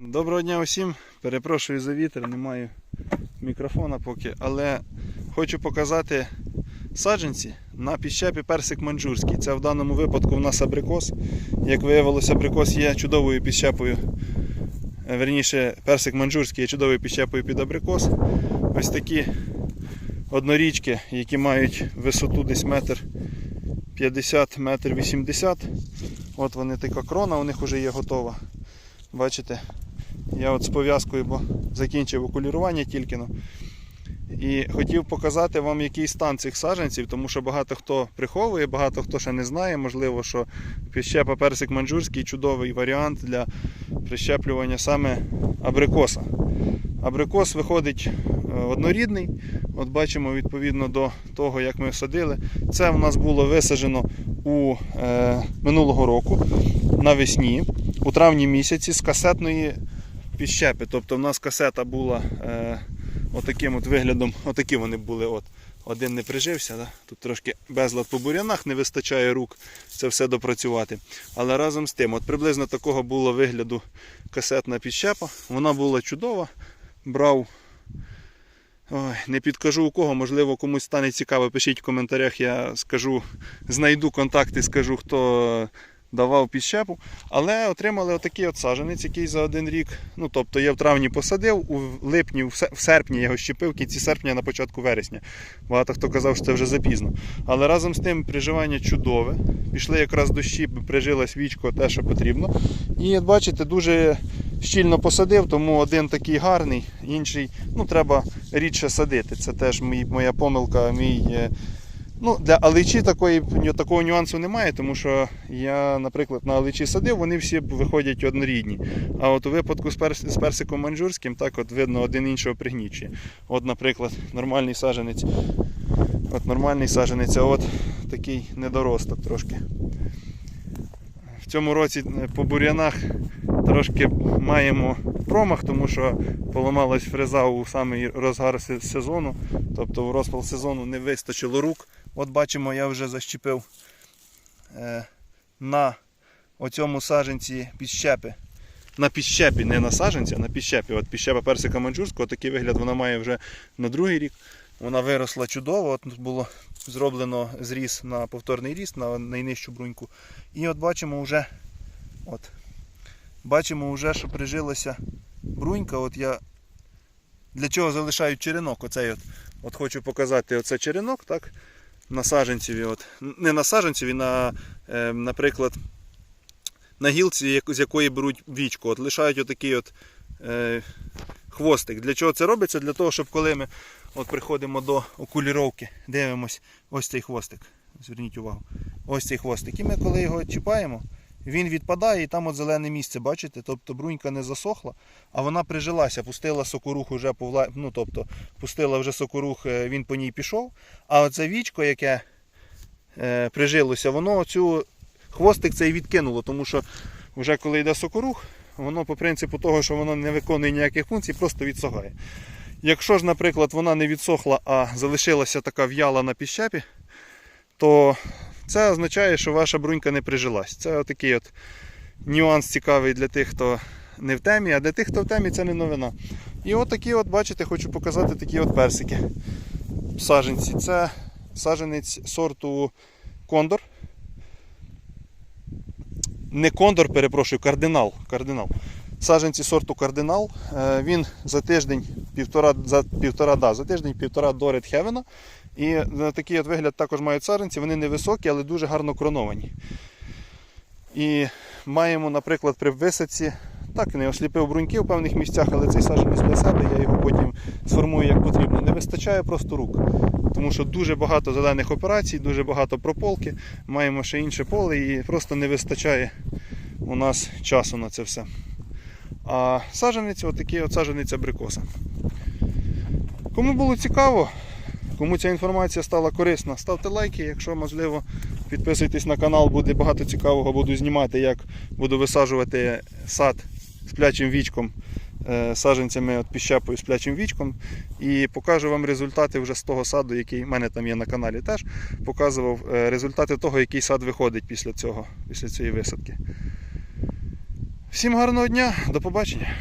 Доброго дня усім. Перепрошую за вітер, не маю мікрофона поки, але хочу показати саджанці на піщапі персик манджурський. Це в даному випадку в нас абрикос. Як виявилося, абрикос є чудовою піщапою. Е, Верніше, персик манджурський є чудовою піщапою під абрикос. Ось такі однорічки, які мають висоту десь метр 50, метр 80. От вони така крона, у них вже є готова. Бачите, я от з пов'язкою, бо закінчив окулірування тільки но. І хотів показати вам, який стан цих саджанців, тому що багато хто приховує, багато хто ще не знає. Можливо, що прищепа персик манджурський чудовий варіант для прищеплювання саме абрикоса. Абрикос виходить е, однорідний. От бачимо відповідно до того, як ми садили. Це в нас було висаджено у е, минулого року навесні, у травні місяці з касетної підщепи. Тобто в нас касета була е, отаким от виглядом, отакі вони були. От. Один не прижився, да? тут трошки безлад по бурянах, не вистачає рук це все допрацювати. Але разом з тим, от приблизно такого було вигляду касетна підщепа. Вона була чудова. Брав, ой, не підкажу у кого, можливо, комусь стане цікаво. Пишіть в коментарях, я скажу, знайду контакти, скажу, хто давав підщепу. Але отримали отакий от саджанець, який за один рік. Ну, тобто я в травні посадив, у липні, в серпні я його щепив, в кінці серпня на початку вересня. Багато хто казав, що це вже запізно. Але разом з тим приживання чудове. Пішли якраз дощі, прижилась вічко, те, що потрібно. І от бачите, дуже щільно посадив, тому один такий гарний, інший ну, треба рідше садити. Це теж моя помилка, мій. Ну, для аличі такої, такого нюансу немає, тому що я, наприклад, на аличі садив, вони всі виходять однорідні. А от у випадку з, перс, з персиком манджурським, так от видно один іншого пригнічує. От, наприклад, нормальний саджанець. От нормальний саджанець, а от такий недоросток трошки. В цьому році е, по бур'янах трошки маємо промах, тому що поламалась фреза у самий розгар сезону, тобто в розпал сезону не вистачило рук. От бачимо, я вже защепив е, на оцьому саженці підщепи. На підщепі, не на саженці, а на підщепі. От підщепа персика манджурського, такий вигляд вона має вже на другий рік. Вона виросла чудово. От тут було зроблено зріз на повторний ріст на найнижчу бруньку. І от бачимо вже, от, бачимо вже, що прижилася брунька. От я для чого залишаю черенок? Оцей от, от хочу показати оце черенок, так? На саженцеві. От. Не на саженцеві, на, е, наприклад, на гілці, з якої беруть вічку. От лишають отакий от, е, хвостик. Для чого це робиться? Для того, щоб коли ми от приходимо до окуліровки, дивимось ось цей хвостик. Зверніть увагу. Ось цей хвостик. І ми коли його чіпаємо, він відпадає і там от зелене місце, бачите? Тобто брунька не засохла, а вона прижилася, пустила сокорух уже по вла... ну, тобто пустила вже сокорух, е, він по ній пішов. А оце вічко, яке е, прижилося, воно оцю хвостик цей відкинуло, тому що вже коли йде сокорух, воно по принципу того, що воно не виконує ніяких функцій, просто відсохає. Якщо ж, наприклад, вона не відсохла, а залишилася така в'яла на піщепі, то це означає, що ваша брунька не прижилась. Це такий от нюанс цікавий для тих, хто не в темі, а для тих, хто в темі, це не новина. І от такі, от, бачите, хочу показати такі от персики. Саженці. Це саженець сорту Кондор. Не кондор, перепрошую, кардинал. кардинал. Саджанці сорту кардинал. Е, Він за тиждень, півтора, за півтора, да, за тиждень півтора до редхевена. І е, такий от вигляд також мають саджанці. Вони невисокі, але дуже гарно кроновані. І маємо, наприклад, при висадці, так, не осліпив бруньки в певних місцях, але цей саджанець для себе, я його потім сформую як потрібно. Не вистачає просто рук. Тому що дуже багато зелених операцій, дуже багато прополки, маємо ще інше поле і просто не вистачає у нас часу на це все. А саджанець, отакий от саджанець абрикоса. Кому було цікаво, кому ця інформація стала корисна, ставте лайки, якщо можливо, підписуйтесь на канал, буде багато цікавого, буду знімати, як буду висаджувати сад з плячим вічком, е, саджанцями от піщапою з плячим вічком. І покажу вам результати вже з того саду, який в мене там є на каналі теж. Показував е, результати того, який сад виходить після цього, після цієї висадки. Всім гарного дня, до побачення.